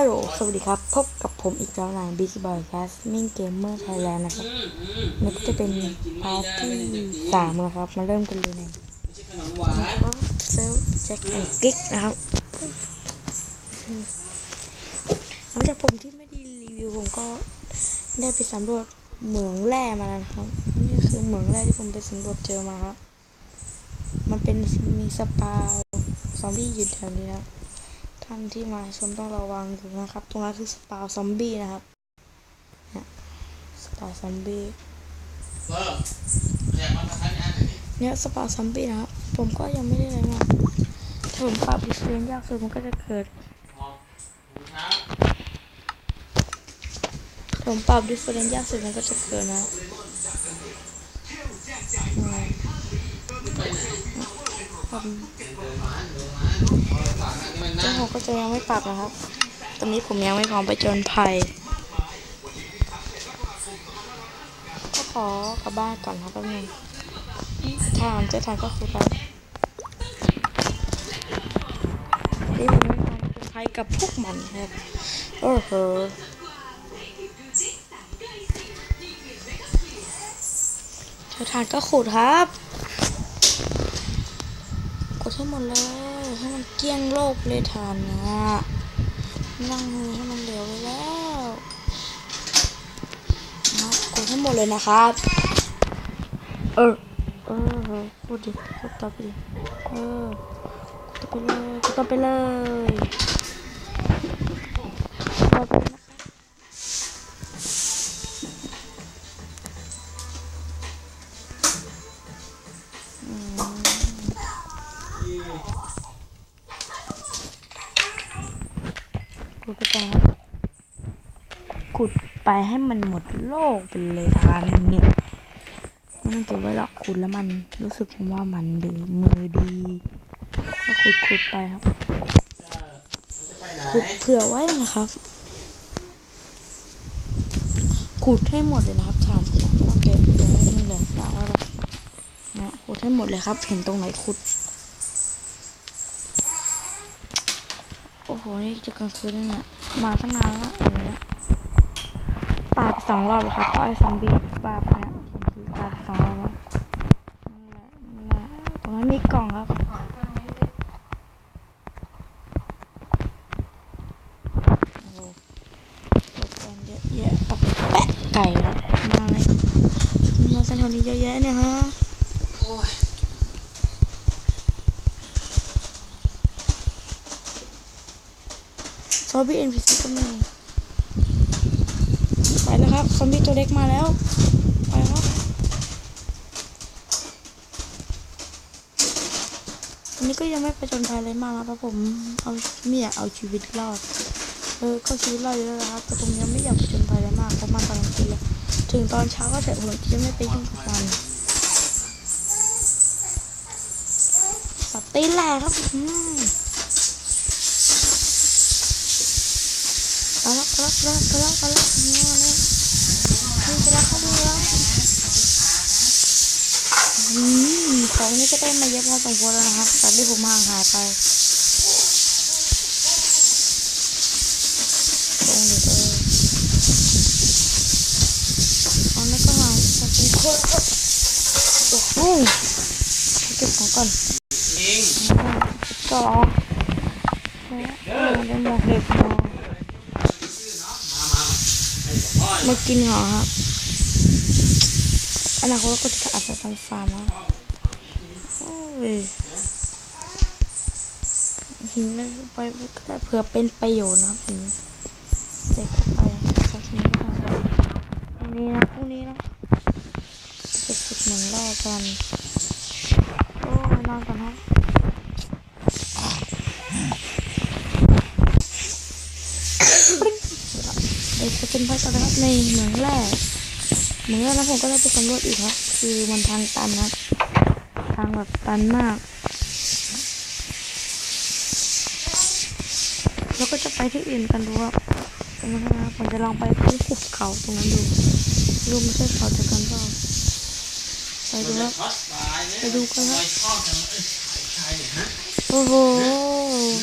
ฮัลโหล สวัสดีครับ พบกับผมอีกแล้วใน Big Boy Casting Gamer Thailand นะครับนี่ก็จะเป็นพาร์ทที่สามนะครับ มาเริ่มกันเลยนขนมหวานเซลแจ็คแอนกิ๊กนะครับหลังจากผมที่ไม่ได้รีวิวผมก็ได้ไปสำรวจเหมืองแร่มาแล้วนะครับ นี่คือเหมืองแร่ที่ผมไปสำรวจเจอมาครับ มันเป็นมีสปาซอมบี้อยู่แถวนี้นะครับ ท่านที่มาชมต้องระวังดูนะครับ ตรงนั้นคือสปาวซอมบี้นะครับเนี่ยสปาวซอมบี้เพิ่มแจกมันมาทันอันนี้เนี่ยสปาวซอมบี้นะครับ ผมก็ยังไม่ได้อะไรมากถ้าผมปรับดิสเพลย์ยากสุดมันก็จะเกิดหอมหมูเช้าถ้าผมปรับดิสเพลย์ยากสุดมันก็จะเกิดนะ ครับมันเจ้าของก็จะยังไม่ปรับนะครับ ตอนนี้ผมยังไม่พร้อมไปจนภัย ก็ขอกลับบ้านก่อนครับแป๊บนึงทานจะทานก็คือไปนี่ผมไม่พร้อมไปภัยกับพวกมันครับโอ้โหเธอทานก็ขูดครับ ให้หมดเลย ให้มันเกี้ยงโลกเลยทานนะนั่งมือให้มันเหลวไปแล้วนะกดให้หมดเลยนะครับ เออ เออเออพูดดิพูดต่อไปดิเออกดต่อไปเลยกดต่อไปเลย ขุดไปให้มันหมดโลกไปเลยทานเนี่ยไม่ต้องเก็บไว้หรอกขุดแล้วมันรู้สึกว่ามันดีมือดีก็ขุดขุดไปครับขุดเผื่อไว้นะครับ ขุดให้หมดเลยนะครับทาม่ต้อเก็บเดี๋ยวไม่เหลือเปล่าแล้วนะขุดให้หมดเลยครับ เห็นตรงไหนขุด โอ้โห นี่จะกลางคืนแล้วเนี่ยมาตั้งนานแล้วอย่างเงี้ย ปาดสองรอบครับเพราะไอ้ซอมบี้ปาดไปเนี่ยผมคือปาดสองรอบแล้วนั่นแหละนั่นแหละตรงนั้นมีกล่องครับโอ้โหอุปกรณ์เยอะแยะปักแปะไก่ครับมาเลยมาเส้นทางนี้เยอะแยะเนี่ยฮะโอ้ยซอมบี้เอ็นพีซีก็มี ไปแล้วครับซอมบี้ตัวเล็กมาแล้ว ไปครับอันนี้ก็ยังไม่ประจนภัยอะไรมากนะเพราะผมเอาไม่อยากเอาชีวิตรอด เออ ก็ชีวิตรอดอยู่แล้วนะครับ แต่ผมยังไม่อยากประจนภัยอะไรมากเพราะมันตอนกลางคืนแล้วถึงตอนเช้าก็เถอะผมจะไม่ไปยุ่งกับมันสับตีนแหลกครับอืมไปแล้วไปแล้วไปแล้วไปแล้ว ของนี้ก็ได้มาเยอะพอสมควรแล้วนะครับจากที่ผมห่างหายไปตรงเด็กเออของนี้ก็ห่างพอสมควรครับโอ้โหเก็บของก่อนก็แล้วได้หมวกเห็บมามากินเหรอครับ นาคตก็จะอัดไปทำฟาร์มแล้วโอ้ยหินไม่ไปเผื่อเป็นประโยชน์นะครับหินเสร็จเข้าไปสักนิดนะครับพรุ่งนี้นะพรุ่งนี้นะจะฝึกหนึ่งแรกกันโอ้นอนก่อนครับเดี๋ยวจะเป็นพัฒนาในเหมืองแรก เหมือนกันแล้วผมก็ได้ไปสำรวจอีกครับ คือมันทางตันครับทางแบบตันมาก แล้วก็จะไปที่อื่นกันดูครับตรงนั้นนะครับผมจะลองไปที่หุบเขาตรงนั้นดูดูไม่ใช่เขาเดียวกันเปล่าไปดูครับช็อตตาไปดูกันครับทำไมชอบจังเอ้ยใครเนี่ยฮะโอ้โห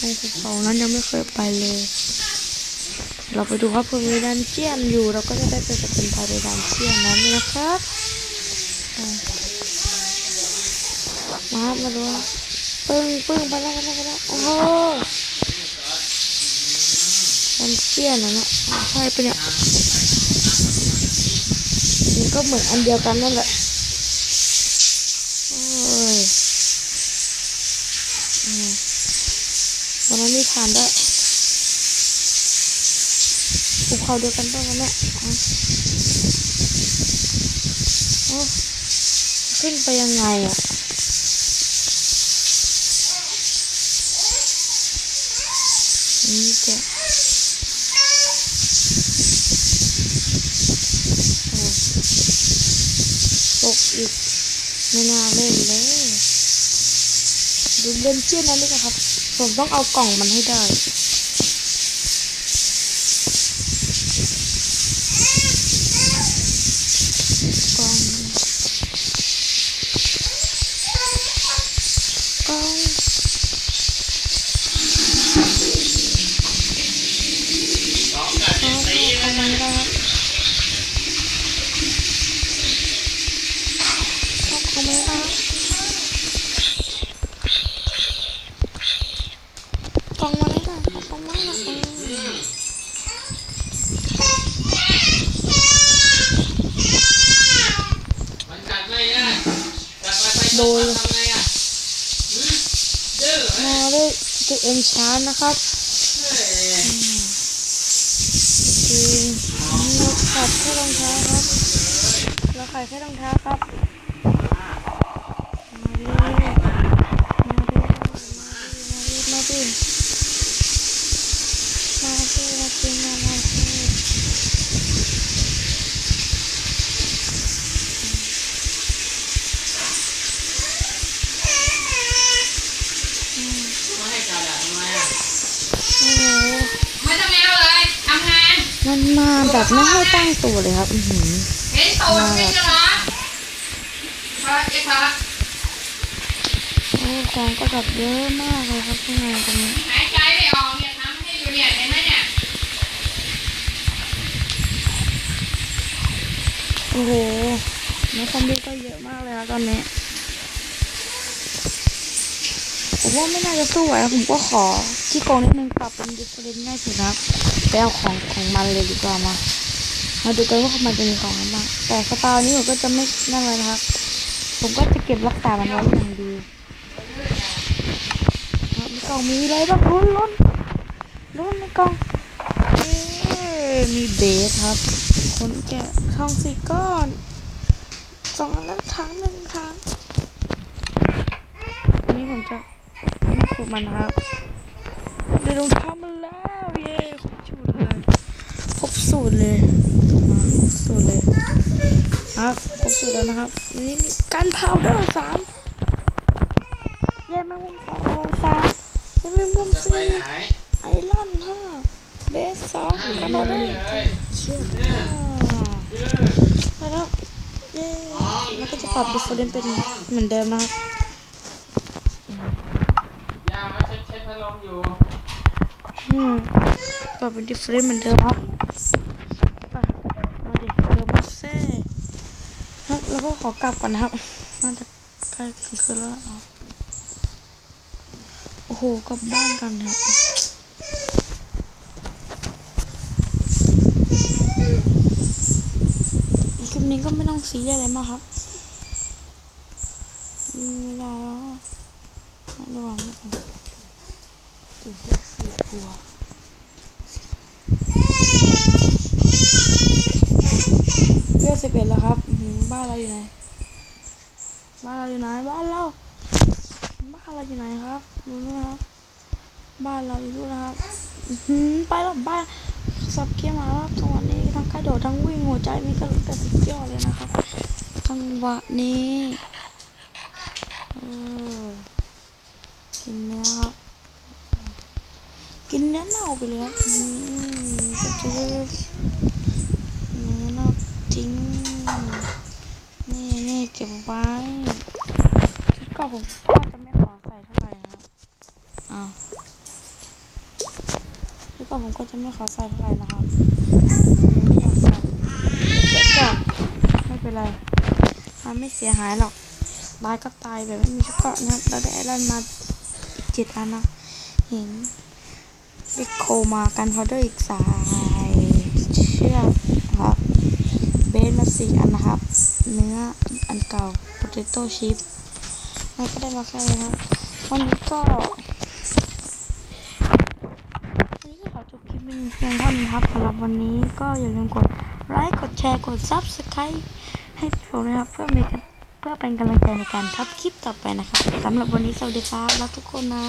ตรงหุบเขานั้นยังไม่เคยไปเลย เราไปดูครับเพื่อมีดันเจียนอยู่ เราก็จะได้ไปกับเป็นภายในดันเจียนนั้นนะครับมาครับมาดูปึ้งปึ้งไปแล้วไปแล้วไปแล้วโอ้โหดันเจียนนะเนาะอ่าใช่ปะเนี่ยมันก็เหมือนอันเดียวกันนั่นแหละโอ้ยอืมวันนั้นมีทานด้วยภู เขาเดียวกันป่ะวะเนี่อะขึ้นไปยังไงอะนี่จะโอ้ตกอีกไม่น่าเล่นเลย ดูเล่นเชี่ยนั้นดีกว่าครับ ผมต้องเอากล่องมันให้ได้ เอ็นชาร์นะครับเฮ้ยจริงเราขัดแค่รองเท้าครับ เราขายแค่รองเท้าครับ มาแบบไม่ให้ตั้งตัวเลยครับอือหือม่ใช่เหรอพอเอ๊ะพอโอ้ของก็แบบเยอะมากเลยครับข้างในตรงนี้หายใจไม่ออกเนี่ยทำให้อยู่เนี่ยเห็นไหมเนี่ยโอ้โหในคอมพิวก็เยอะมากเลยครับตอนนี้ผมว่าไม่น่าจะสู้ไหวผมก็ขอที่โกงนิดนึงปรับเป็นดิฟเฟอเรนซ์ง่ายสุดนะครับ ไปเอาของของมันเลยดีกว่ามา มาดูกันว่ามันจะมีของอะไรบ้าง แต่สตาร์นี้ผมก็จะไม่นั่นเลยนะครับ ผมก็จะเก็บรักษามันไว้อย่างดีครับในกล่องมีอะไรบ้างลุ้นลุ้นลุ้นในกล่องมีเบสครับคนแกะทองสี่ก้อนสองอันนั้งหนึ่งถังอันนี้ผมจะม่ขุดมันครับได้รองเท้ามาแล้วเย้ สูตรเลยครบสูตรเลยมาครบสูตรเลยครับครบสูตรแล้วนะครับอันนี่มีกันพาวเดอร์สามเย้แมงมุมสองสามเย้แมงมุมจะไปสี่ไหนไอรอนห้าเบสสองกระโดดได้เลยเชือกดื้อห้าดื้อแล้วเย้แล้วก็จะปรับดิฟเฟอเรนซ์เป็นเหมือนเดิมนะครับยามาเช็ดเช็ดพัดลมอยู่อืมปรับเป็นดิฟเฟอเรนซ์เหมือนเดิมครับไปมา ดิเดิมมาเซ่ครับแล้วก็ขอกลับก่อนนะครับ น่าจะใกล้กลางคืนแล้วโอ้โหกลับบ้านกันครับคลิปนี้ก็ไม่ต้องซีเรียสอะไรมากครับมไม่ได้แล้วระวังไม่ต้องตื่นเต้นสีกลัว เลือดสิบเอ็ดแล้วครับ บ้านเราอยู่ไหน บ้านเราอยู่ไหน บ้านเรา บ้านเราอยู่ไหนครับดูนู่นนะครับ บ้านเราอยู่นู่นะครับไปแล้วบ้านสับเกียร์มาแล้วครับจังหวะนี้ทั้งกระโดดทั้งวิ่งหัวใจมีกระลุกแต่สุดยอดเลยนะครับจังหวะนี้เออกินเนื้อครับ กินเนื้อเน่าไปเลยครับอืมจะเจอเนื้อเน่าทิ้ง นี่นี่เก็บไว้ชุดเก่า ผมก็จะไม่ขอใส่เท่าไหร่นะครับอ้าวชุดเก่าผมก็จะไม่ขอใส่เท่าไหร่นะครับไม่อยากใส่เก็บก่อนไม่เป็นไรมันไม่เสียหายหรอกตายก็ตายแบบไม่มีชุดเกาะนะครับเราได้ไอรอนมาเจ็ดอันนะเห็นด้โคมากันพาวเดอร์อีกสายเชือกครับเบสมาสี่อันนะครับ เนื้ออันเก่า potato chip มันก็ได้มาแค่นี้ครับวันนี้ก็วันนี้ก็ขอจบคลิปเป็นเพียงเท่านี้ครับสำหรับวันนี้ก็อย่าลืมกดไลค์กดแชร์กด subscribe ให้ผมนะครับเพื่อมีกันเพื่อเป็นกำลังใจในการทับคลิปต่อไปนะครับสำหรับวันนี้สวัสดีครับรักทุกคนนะ